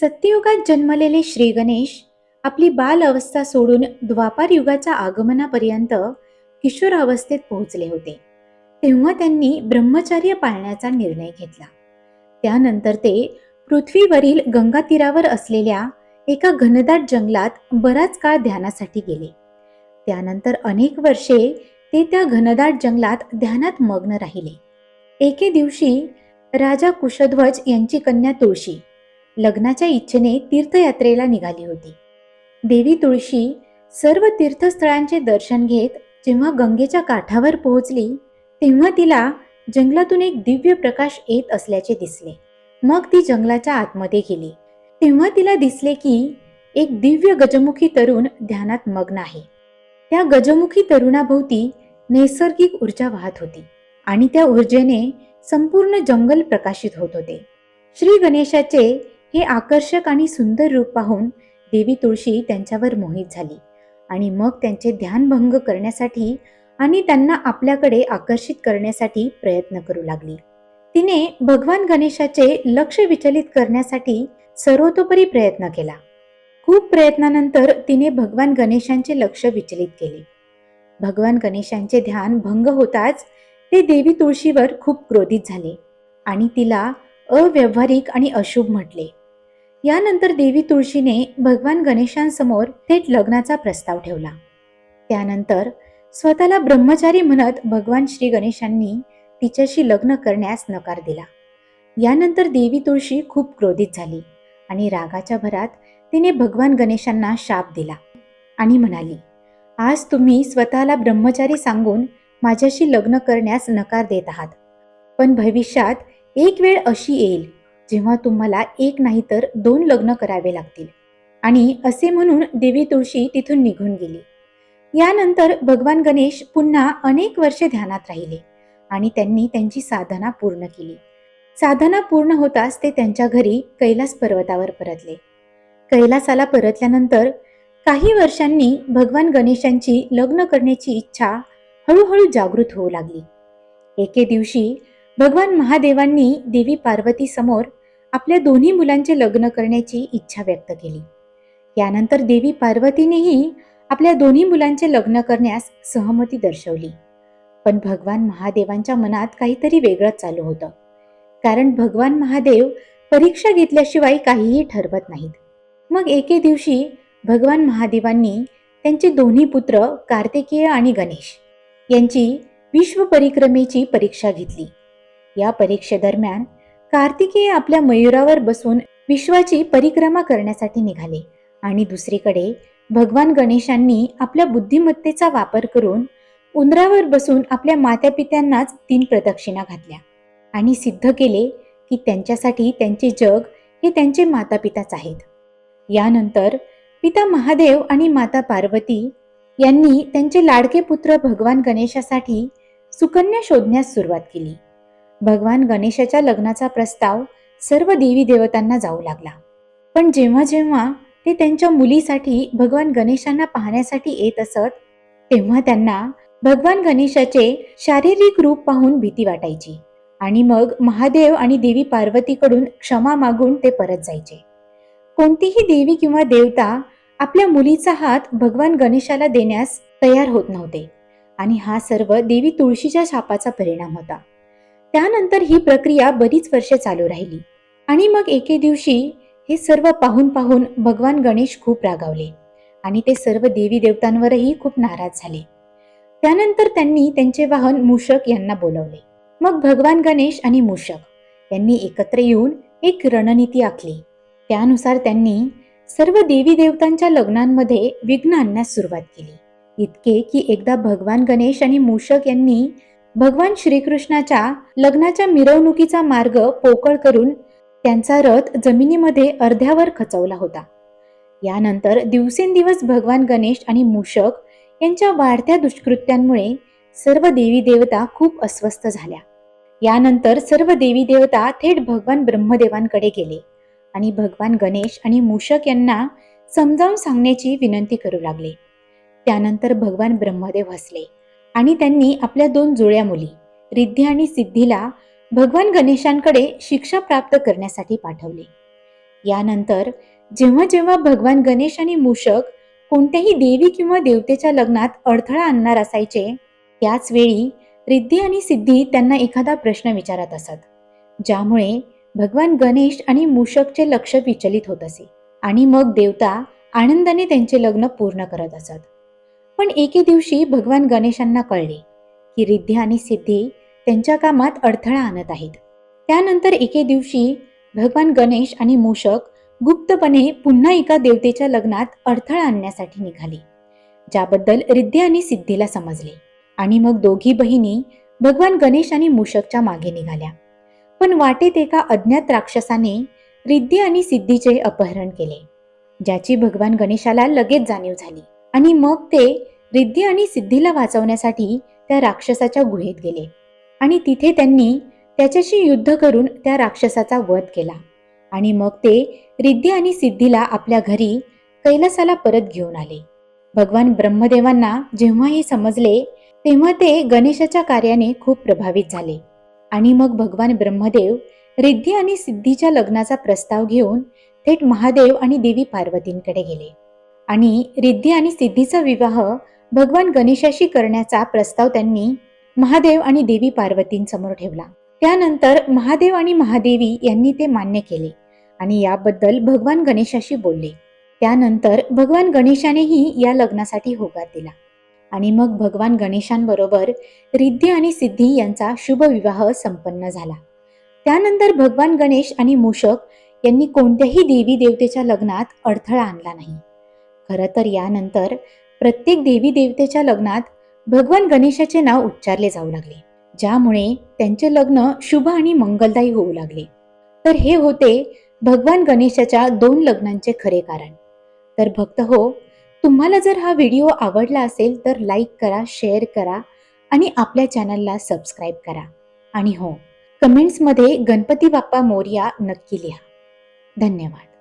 सत्ययुगात जन्मलेले श्री गणेश आपली बाल अवस्था सोडून द्वापार युगाच्या आगमनापर्यंत किशोरावस्थेत पोहोचले होते. तेव्हा त्यांनी ब्रह्मचर्य पाळण्याचा निर्णय घेतला. त्यानंतर ते पृथ्वीवरील गंगा तीरावर असलेल्या एका घनदाट जंगलात बराच काळ ध्यानासाठी गेले. त्यानंतर अनेक वर्षे ते त्या घनदाट जंगलात ध्यानात मग्न राहिले. एके दिवशी राजा कुशध्वज यांची कन्या तुळशी लग्नाच्या इच्छेने तीर्थयात्रेला निघाली होती. देवी तुळशी सर्व तीर्थस्थळांचे दर्शन घेत जेव्हा गंगेच्या काठावर पोहोचली तेव्हा तिला जंगलातून एक दिव्य प्रकाश येत असल्याचे दिसले. मग ती जंगलाच्या आतमध्ये गेली. तेव्हा तिला दिसले की एक दिव्य गजमुखी तरुण ध्यानात मग्न आहे. त्या गजमुखी तरुणाभोवती नैसर्गिक ऊर्जा वाहत होती आणि त्या ऊर्जेने संपूर्ण जंगल प्रकाशित होत होते. श्री गणेशाचे हे आकर्षक आणि सुंदर रूप पाहून देवी तुळशी त्यांच्यावर मोहित झाली आणि मग त्यांचे ध्यानभंग करण्यासाठी आणि त्यांना आपल्याकडे आकर्षित करण्यासाठी प्रयत्न करू लागली. तिने भगवान गणेशाचे लक्ष विचलित करण्यासाठी सर्वतोपरी प्रयत्न केला. खूप प्रयत्नानंतर तिने भगवान गणेशांचे लक्ष विचलित केले. भगवान गणेशांचे ध्यान भंग होताच ते देवी तुळशीवर खूप क्रोधित झाले आणि तिला अव्यवहारिक आणि अशुभ म्हटले. यानंतर देवी तुळशीने भगवान गणेशांसमोर थेट लग्नाचा प्रस्ताव ठेवला. त्यानंतर स्वतःला ब्रह्मचारी म्हणत भगवान श्री गणेशांनी तिच्याशी लग्न करण्यास नकार दिला. यानंतर देवी तुळशी खूप क्रोधित झाली आणि रागाच्या भरात तिने भगवान गणेशांना शाप दिला आणि म्हणाली आज तुम्ही स्वतःला ब्रह्मचारी सांगून माझ्याशी लग्न करण्यास नकार देत आहात. पण भविष्यात एक वेळ अशी येईल जेव्हा तुम्हाला एक नाही तर दोन लग्न करावे लागतील. आणि असे म्हणून देवी तुळशी तिथून निघून गेली. यानंतर भगवान गणेश पुन्हा अनेक वर्षे ध्यानात राहिले आणि त्यांनी त्यांची साधना पूर्ण केली. साधना पूर्ण होताच ते त्यांच्या घरी कैलास पर्वतावर परतले. कैलासाला परतल्यानंतर काही वर्षांनी भगवान गणेशांची लग्न करण्याची इच्छा हळूहळू जागृत होऊ लागली. एके दिवशी भगवान महादेवांनी देवी पार्वती समोर आपल्या दोन्ही मुलांचे लग्न करण्याची इच्छा व्यक्त केली. यानंतर देवी पार्वतीनेही आपल्या दोन्ही मुलांचे लग्न करण्यास सहमती दर्शवली. पण भगवान महादेवांच्या मनात काहीतरी वेगळंच चालू होतं. कारण भगवान महादेव परीक्षा घेतल्याशिवाय काहीही ठरवत नाहीत. मग एके दिवशी भगवान महादेवांनी त्यांचे दोन्ही पुत्र कार्तिकेय आणि गणेश यांची विश्व परिक्रमेची परीक्षा घेतली. या परीक्षेदरम्यान कार्तिकेय आपल्या मयुरावर बसून विश्वाची परिक्रमा करण्यासाठी निघाले आणि दुसरीकडे भगवान गणेशांनी आपल्या बुद्धिमत्तेचा वापर करून उंदरावर बसून आपल्या मात्यापित्यांनाच तीन प्रदक्षिणा घातल्या आणि सिद्ध केले की त्यांच्यासाठी त्यांचे जग हे त्यांचे मातापिताच आहेत. यानंतर पिता महादेव आणि माता पार्वती यांनी त्यांचे लाडके पुत्र भगवान गणेशासाठी सुकन्या शोधण्यास सुरुवात केली. भगवान गणेशाच्या लग्नाचा प्रस्ताव सर्व देवी देवतांना जाऊ लागला. पण जेव्हा जेव्हा ते त्यांच्या मुलीसाठी भगवान गणेशांना पाहण्यासाठी येत असत तेव्हा त्यांना भगवान गणेशाचे शारीरिक रूप पाहून भीती वाटायची आणि मग महादेव आणि देवी पार्वतीकडून क्षमा मागून ते परत जायचे. कोणतीही देवी किंवा देवता आपल्या मुलीचा हात भगवान गणेशाला देण्यास तयार होत नव्हते आणि हा सर्व देवी तुळशीच्या शापाचा परिणाम होता. त्यानंतर ही प्रक्रिया बरीच वर्षे चालू राहिली. आणि मग एके दिवशी हे सर्व पाहून पाहून भगवान गणेश खूप रागावले आणि ते सर्व देवी देवतांवरही खूप नाराज झाले. त्यानंतर त्यांनी त्यांचे वाहन मूषक यांना बोलवले. मग भगवान गणेश आणि मूषक यांनी एकत्र येऊन एक रणनीती आखली. त्यानुसार त्यांनी सर्व देवी देवतांच्या लग्नांमध्ये विघ्न आणण्यास सुरुवात केली. इतके की एकदा भगवान गणेश आणि मूषक यांनी भगवान श्रीकृष्णाच्या लग्नाच्या मिरवणुकीचा मार्ग पोकळ करून त्यांचा रथ जमिनीमध्ये अर्ध्यावर खचवला होता. यानंतर दिवसेंदिवस भगवान गणेश आणि मूषक यांच्या वाढत्या दुष्कृत्यांमुळे सर्व देवी देवता खूप अस्वस्थ झाल्या. यानंतर सर्व देवी देवता थेट भगवान ब्रह्मदेवांकडे गेले आणि भगवान गणेश आणि मूषक यांना समजावून सांगण्याची विनंती करू लागले. त्यानंतर भगवान ब्रह्मदेव हसले. आणि त्यांनी आपल्या दोन जुळ्या मुली रिद्धी आणि सिद्धीला भगवान गणेशांकडे शिक्षा प्राप्त करण्यासाठी पाठवले. यानंतर जेव्हा जेव्हा भगवान गणेश आणि मूषक कोणत्याही देवी किंवा देवतेच्या लग्नात अडथळा आणणार असायचे त्याच वेळी रिद्धी आणि सिद्धी त्यांना एखादा प्रश्न विचारत असत ज्यामुळे भगवान गणेश आणि मूषकचे लक्ष विचलित होत असे आणि मग देवता आनंदाने त्यांचे लग्न पूर्ण करत असत. पण एके दिवशी भगवान गणेशांना कळले की रिद्धी आणि सिद्धी त्यांच्या कामात अडथळा आणत आहेत. त्यानंतर एके दिवशी भगवान गणेश आणि मूषक गुप्तपणे पुन्हा एका देवतेच्या लग्नात अडथळा आणण्यासाठी निघाले ज्याबद्दल रिद्धी आणि सिद्धीला समजले. आणि मग दोघी बहिणी भगवान गणेश आणि मूषकच्या मागे निघाल्या. पण वाटेत एका अज्ञात राक्षसाने रिद्धी आणि सिद्धीचे अपहरण केले ज्याची भगवान गणेशाला लगेच जाणीव झाली. आणि मग ते रिद्धी आणि सिद्धीला वाचवण्यासाठी त्या राक्षसाच्या गुहेत गेले. आणि तिथे त्यांनी त्याच्याशी युद्ध करून त्या राक्षसाचा वध केला. आणि मग ते रिद्धी आणि सिद्धीला आपल्या घरी कैलासाला परत घेऊन आले. भगवान ब्रह्मदेवांना जेव्हा हे समजले तेव्हा ते गणेशाच्या कार्याने खूप प्रभावित झाले. आणि मग भगवान ब्रह्मदेव रिद्धी आणि सिद्धीच्या लग्नाचा प्रस्ताव घेऊन थेट महादेव आणि देवी पार्वतींकडे गेले. आणि रिद्धी आणि सिद्धीचा विवाह भगवान गणेशाशी करण्याचा प्रस्ताव त्यांनी महादेव आणि देवी पार्वतींसमोर ठेवला. त्यानंतर महादेव आणि महादेवी यांनी ते मान्य केले आणि याबद्दल भगवान गणेशाशी बोलले. त्यानंतर भगवान गणेशानेही या लग्नासाठी होकार दिला आणि मग भगवान गणेशांबरोबर रिद्धी आणि सिद्धी यांचा शुभ विवाह संपन्न झाला. त्यानंतर भगवान गणेश आणि मूषक यांनी कोणत्याही देवी देवतेच्या लग्नात अडथळा आणला नाही. खरं तर यानंतर प्रत्येक देवी देवतेच्या लग्नात भगवान गणेशाचे नाव उच्चारले जाऊ लागले ज्यामुळे त्यांचे लग्न शुभ आणि मंगलदायी होऊ लागले. तर हे होते भगवान गणेशाच्या दोन लग्नांचे खरे कारण. तर भक्त हो तुम्हाला जर हा व्हिडिओ आवडला असेल तर लाईक करा शेअर करा आणि आपल्या चॅनलला सबस्क्राईब करा. आणि हो कमेंट्समध्ये गणपती बाप्पा मोर्या नक्की लिहा. धन्यवाद.